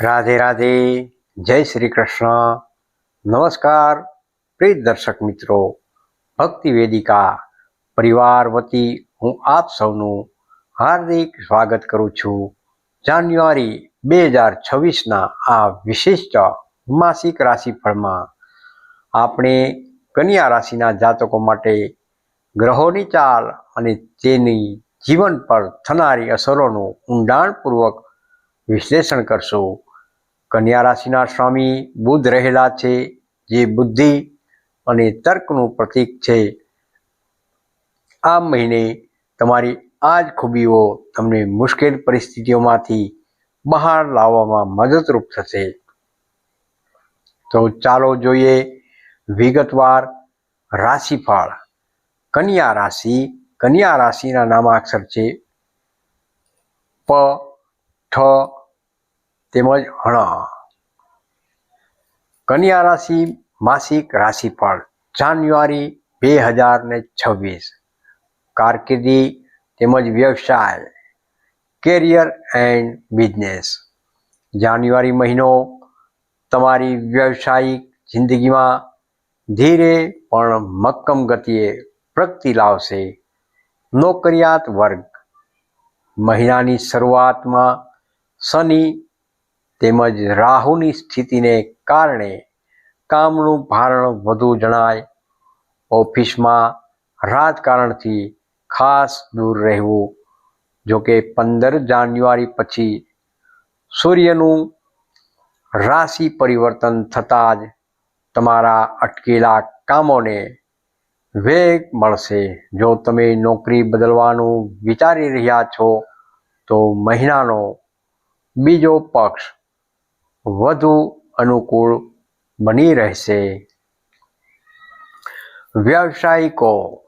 રાધે રાધે, જય શ્રી કૃષ્ણ. નમસ્કાર, પ્રિય દર્શક મિત્રો. ભક્તિ વેદિકા પરિવાર વતી હું આપ સૌનું હાર્દિક સ્વાગત કરું છું. જાન્યુઆરી બે હજાર છવ્વીસના આ વિશિષ્ટ માસિક રાશિફળમાં આપણે કન્યા રાશિના જાતકો માટે ગ્રહોની ચાલ અને તેની જીવન પર થનારી અસરોનું ઊંડાણપૂર્વક વિશ્લેષણ કરશું. કન્યા રાશિના સ્વામી બુધ રહેલા છે, જે બુદ્ધિ અને તર્કનું પ્રતીક છે. આ મહિને તમારી આ જ ખૂબીઓ તમને મુશ્કેલ પરિસ્થિતિઓમાંથી બહાર લાવવામાં મદદરૂપ થશે. તો ચાલો જોઈએ વિગતવાર રાશિફળ. કન્યા રાશિ, કન્યા રાશિના નામાક્ષર છે. પ, ઠ તેમજ હણ કન્યા રાશિ, માસિક રાશિફળ, જાન્યુઆરી બે હજાર ને છવ્વીસ. કારકિર્દી તેમજ વ્યવસાય, કેરિયર એન્ડ બિઝનેસ. જાન્યુઆરી મહિનો તમારી વ્યવસાયિક જિંદગીમાં ધીરે પણ મક્કમ ગતિએ પ્રગતિ લાવશે. નોકરિયાત વર્ગ. મહિનાની શરૂઆતમાં શનિ તેમજ રાહુની સ્થિતિને કારણે કામનું ભારણ વધુ જણાય. ઓફિસમાં રાજકારણથી ખાસ દૂર રહેવું. જોકે પંદર જાન્યુઆરી પછી સૂર્યનું રાશિ પરિવર્તન થતાં જ તમારા અટકેલા કામોને વેગ મળશે. જો તમે નોકરી બદલવાનું વિચારી રહ્યા છો, તો મહિનાનો બીજો પક્ષ વધુ અનુકૂળ બની રહેશે. વ્યવસાયિકો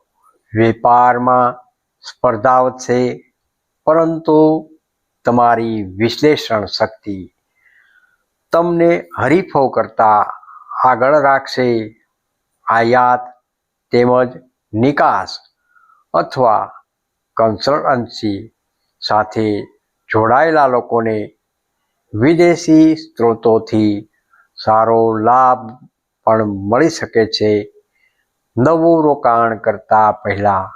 વેપારમાં સ્પર્ધા વધશે, પરંતુ તમારી વિશ્લેષણ શક્તિ તમને હરીફો કરતા આગળ રાખશે. આયાત તેમજ નિકાસ અથવા કન્સલ્ટન્સી સાથે જોડાયેલા લોકોને વિદેશી સ્ત્રોતોથી સારો લાભ પણ મળી શકે છે. નવું રોકાણ કરતા પહેલા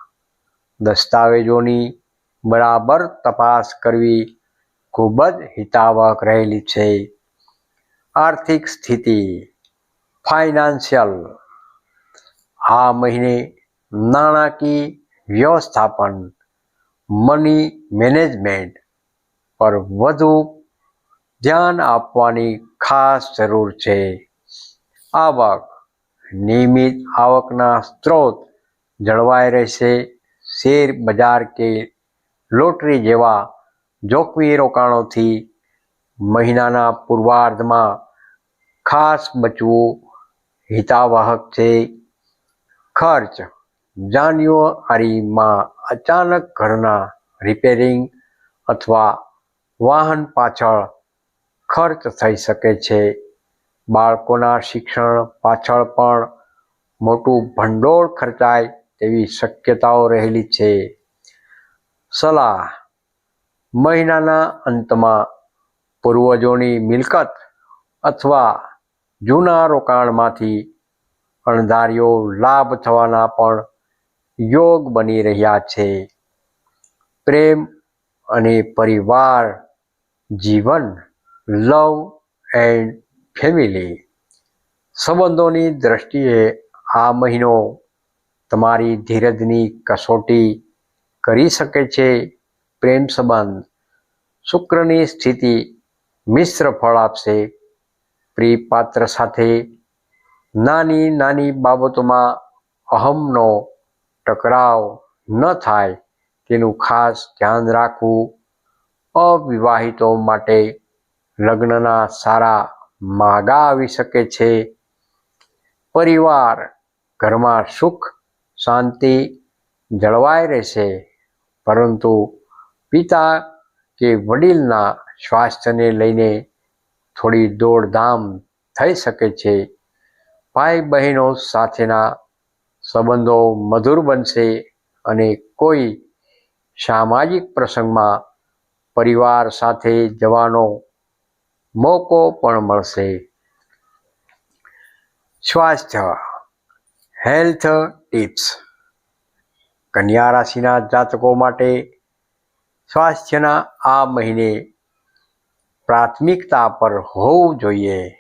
દસ્તાવેજોની બરાબર તપાસ કરવી ખૂબ જ હિતાવક રહેલી છે. આર્થિક સ્થિતિ, ફાઇનાન્શિયલ, આ મહિને નાણાકીય વ્યવસ્થાપન, મની મેનેજમેન્ટ પર વધુ ધ્યાન આપવાની ખાસ જરૂર છે. આવક. નિયમિત આવકના સ્ત્રોત જળવાઈ રહેશે. શેર બજાર કે લોટરી જેવા જોખમી રોકાણોથી મહિનાના પૂર્વાર્ધમાં ખાસ બચવું હિતાવહક છે. ખર્ચ. જાન્યુઆરીમાં અચાનક ઘરના રિપેરિંગ અથવા વાહન પાછળ ખર્ચ થઈ શકે છે. બાળકોના શિક્ષણ પાછળ પણ મોટું ભંડોળ ખર્ચાય તેવી શક્યતાઓ રહેલી છે. સલાહ. મહિનાના અંતમાં પૂર્વજોની મિલકત અથવા જૂના રોકાણમાંથી અણધાર્યો લાભ થવાના પણ યોગ બની રહ્યા છે. પ્રેમ અને પરિવાર જીવન લવ એન્ડ ફેમિલી સંબંધોની દ્રષ્ટિએ આ મહિનો તમારી ધીરજની કસોટી કરી શકે છે. પ્રેમ સંબંધ શુક્રની સ્થિતિ મિશ્ર ફળ આપશે. પ્રિય પાત્ર સાથે નાની નાની બાબતોમાં અહમનો ટકરાવ ન થાય તેનું ખાસ ધ્યાન રાખવું અવિવાહિતો માટે લગ્નના સારા માગા આવી શકે છે. પરિવાર ઘરમાં સુખ, શાંતિ જળવાઈ રહેશે. પરંતુ પિતા કે વડીલના સ્વાસ્થ્યને લઈને થોડી દોડધામ થઈ શકે છે. ભાઈ બહેનો સાથેના સંબંધો મધુર બનશે અને કોઈ સામાજિક પ્રસંગમાં પરિવાર સાથે જવાનો મોકો પણ મળશે. સ્વાસ્થ્ય, હેલ્થ ટિપ્સ. કન્યા રાશિના જાતકો માટે સ્વાસ્થ્યના આ મહિને પ્રાથમિકતા પર હોવું જોઈએ.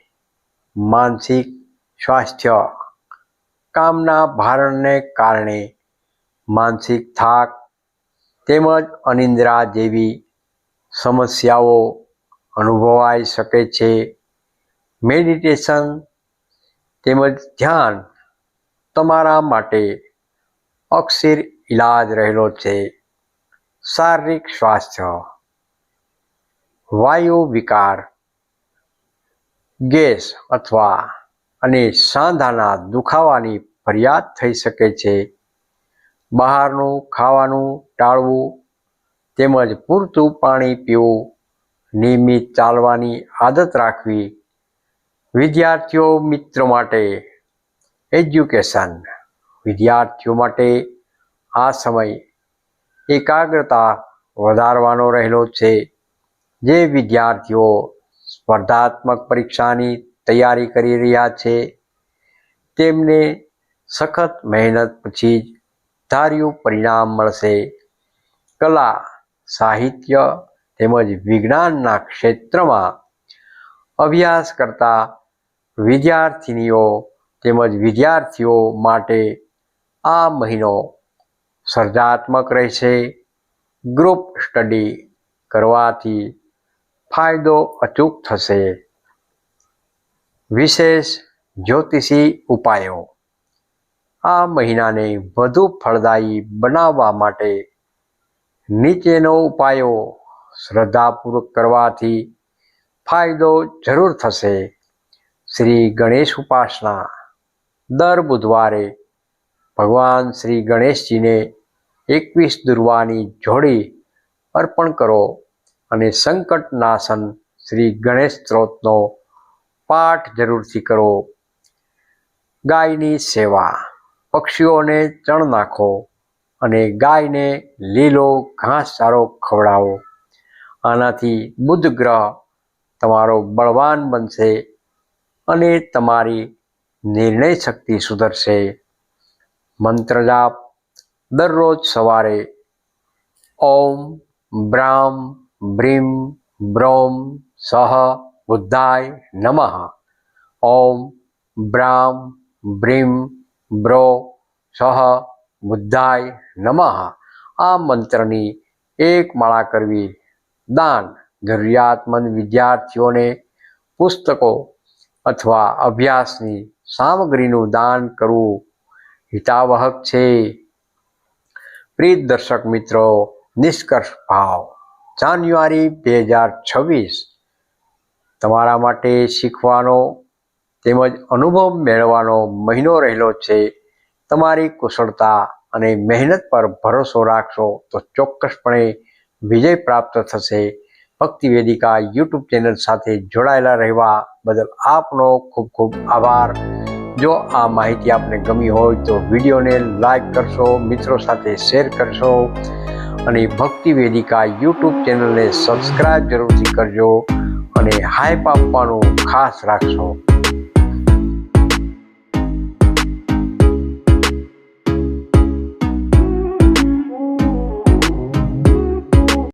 માનસિક સ્વાસ્થ્ય, કામના ભારણને કારણે માનસિક થાક તેમજ અનિંદ્રા જેવી સમસ્યાઓ અનુભવાઈ શકે છે. મેડિટેશન તેમજ ધ્યાન તમારા માટે અક્ષીર ઇલાજ રહેલો છે. શારીરિક સ્વાસ્થ્ય, વાયુ વિકાર, ગેસ અથવા અને સાંધાના દુખાવાની ફરિયાદ થઈ શકે છે. બહારનું ખાવાનું ટાળવું તેમજ પૂરતું પાણી પીવું નિયમિત ચાલવાની આદત રાખવી વિદ્યાર્થીઓ મિત્રો માટે એજ્યુકેશન વિદ્યાર્થીઓ માટે આ સમય એકાગ્રતા વધારવાનો રહેલો છે. જે વિદ્યાર્થીઓ સ્પર્ધાત્મક પરીક્ષાની તૈયારી કરી રહ્યા છે, તેમને સખત મહેનત પછી જ ધાર્યું પરિણામ મળશે. કલા, સાહિત્ય તેમજ વિજ્ઞાનના ક્ષેત્રમાં અભ્યાસ કરતા વિદ્યાર્થિનીઓ તેમજ વિદ્યાર્થીઓ માટે આ મહિનો સર્જાત્મક રહેશે. ગ્રુપ સ્ટડી કરવાથી ફાયદો અચૂક થશે. વિશેષ જ્યોતિષી ઉપાયો. આ મહિનાને વધુ ફળદાયી બનાવવા માટે નીચેનો ઉપાયો શ્રદ્ધાપૂર્વક કરવાથી ફાયદો જરૂર થશે. શ્રી ગણેશ ઉપાસના દર બુધવારે ભગવાન શ્રી ગણેશજીને એકવીસ દુર્વાની જોડી અર્પણ કરો અને સંકટ નાશન શ્રી ગણેશ સ્ત્રોતનો પાઠ જરૂરથી કરો. ગાયની સેવા. પક્ષીઓને ચણ નાખો અને ગાયને લીલો ઘાસચારો ખવડાવો. આનાથી બુધ ગ્રહ તમારો બળવાન બનશે અને તમારી નિર્ણય શક્તિ સુધરશે મંત્ર જાપ દરરોજ સવારે ઓમ બ્રામ બ્રીમ બ્રોમ સહ બુદ્ધાય નમઃ ઓમ બ્રામ બ્રીમ બ્રો સહ બુદ્ધાય નમઃ આ મંત્રની એક માળા કરવી દાન જરૂરિયાતમંદ વિદ્યાર્થીઓને પુસ્તકો અથવા અભ્યાસની સામગ્રીનું દાન કરવું હિતાવહક છે. પ્રિય દર્શક મિત્રો, નિષ્કર્ષ ભાવ. જાન્યુઆરી બે હજાર છવ્વીસ. તમારા માટે શીખવાનો તેમજ અનુભવ મેળવવાનો મહિનો રહેલો છે. તમારી કુશળતા અને મહેનત પર ભરોસો રાખશો તો ચોક્કસપણે વિજય પ્રાપ્ત થશે. ભક્તિ વેદિકા યુટ્યુબ ચેનલ સાથે જોડાયેલા રહેવા બદલ આપનો ખૂબ ખૂબ આભાર. જો આ માહિતી આપને ગમી હોય તો વિડીયોને લાઈક કરશો, મિત્રો સાથે શેર કરશો અને ભક્તિ વેદિકા યુટ્યુબ ચેનલને સબસ્ક્રાઇબ જરૂરથી કરજો અને હાઈપ આપવાનું ખાસ રાખશો.